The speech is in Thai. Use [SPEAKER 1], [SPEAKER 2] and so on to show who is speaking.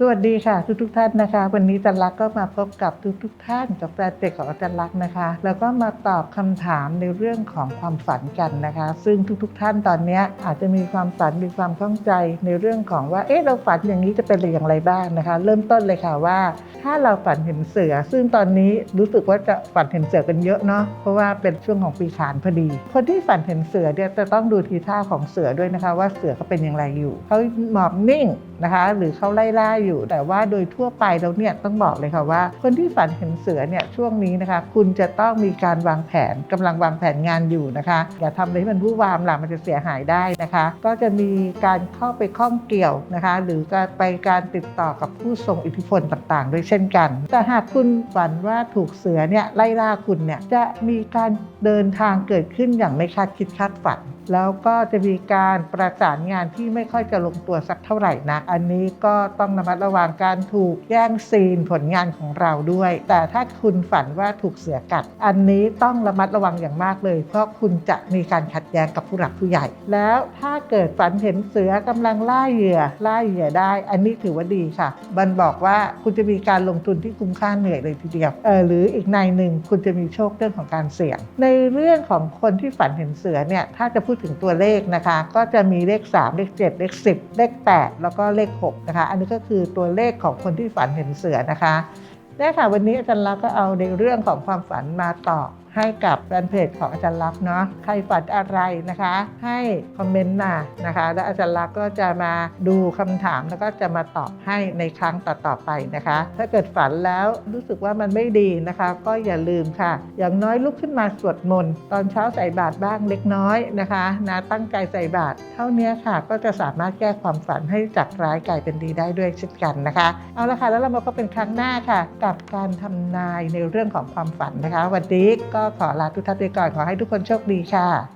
[SPEAKER 1] สวัสดีค่ะทุกทุกท่านนะคะ วันนี้อาจันรักก็มาพบกับทุกทุกท่านกับแฟนเด็กของอาจารย์ลักนะคะ แล้วก็มาตอบคำถามในเรื่องของความฝันกันนะคะ ซึ่งทุกๆท่านตอนนี้อาจจะมีความฝันมีความข้องใจในเรื่องของว่าเอ๊ะเราฝันอย่างนี้จะเป็นอย่างไรบ้างนะคะ เริ่มต้นเลยค่ะว่า ถ้าเราฝันเห็นเสือ ซึ่งตอนนี้รู้สึกว่าจะฝันเห็นเสือกันเยอะเนาะเพราะว่าเป็นช่วงของปีขานพอดี คนที่ฝันเห็นเสือเนี่ยจะต้องดูทีท่าของเสือด้วยนะคะ ว่าเสือเขาเป็นอย่างไรอยู่เขาหมอบนิ่งนะคะ หรือเขาไล่ล่าอยู่ แต่ว่าโดยทั่วไปแล้วเนี่ยต้องบอกเลยค่ะว่า คนที่ฝันเห็นเสือเนี่ยช่วงนี้นะคะ คุณจะต้องมีการวางแผนกำลังวางแผนงานอยู่นะคะอย่าทำอะไรที่มันวุ่นวามล่ะมันจะเสียหายได้นะคะ ก็จะมีการเข้าไปข้องเกี่ยวนะคะ หรือการไปการติดต่อกับผู้ทรงอิทธิพลต่างๆ ด้วยเช่นกัน แต่หากคุณฝันว่าถูกเสือเนี่ยไล่ล่าคุณเนี่ยจะมีการเดินทางเกิดขึ้นอย่างไม่คาดคิดคาดฝัน แล้วก็จะมีการประสานงานที่ไม่ค่อยจะลงตัวสักเท่าไหร่นักอันนี้ก็ต้องระมัดระวังการถูกแย่งซีนผลงานของเราด้วย แต่ถ้าคุณฝันว่าถูกเสือกัด อันนี้ต้องระมัดระวังอย่างมากเลย เพราะคุณจะมีการขัดแย้งกับผู้หลักผู้ใหญ่ แล้วถ้าเกิดฝันเห็นเสือกำลังล่าเหยื่อล่าเหยื่อได้ อันนี้ถือว่าดีค่ะมันบอกว่าคุณจะมีการลงทุนที่คุ้มค่าเหนื่อยเลยทีเดียวเออหรืออีกในหนึ่งคุณจะมีโชคเรื่องของการเสี่ยง ในเรื่องของคนที่ฝันเห็นเสือเนี่ยถ้าจะพูดถึงตัวเลขนะคะ ก็จะมีเลข 3 เลข 7 เลข 10 เลข 8 แล้วก็เลข6นะคะ อันนี้ก็คือตัวเลขของคนที่ฝันเห็นเสือนะคะได้ค่ะวันนี้อาจารย์ลักษณ์ก็เอาในเรื่องของความฝันมาตอบ ให้กับแฟนเพจของอาจารย์ลักษณ์เนาะใครฝันอะไรนะคะ ให้คอมเมนต์มานะคะ แล้วอาจารย์ลักษณ์ก็จะมาดูคำถามแล้วก็จะมาตอบให้ในครั้งต่อๆไปนะคะ ถ้าเกิดฝันแล้วรู้สึกว่ามันไม่ดีนะคะ ก็อย่าลืมค่ะ อย่างน้อยลุกขึ้นมาสวดมนต์ตอนเช้าใส่บาตรบ้างเล็กน้อยนะคะนะตั้งใจใส่บาตรเท่านี้ค่ะ ก็จะสามารถแก้ความฝันให้จากร้ายกลายเป็นดีได้ด้วยเช่นกันนะคะ เอาละค่ะแล้วเรามาพบกันครั้งหน้าค่ะ กับการทำนายในเรื่องของความฝันนะคะ วันนี้ก็ขอลาทุกท่านไปก่อนขอให้ทุกคนโชคดีค่ะ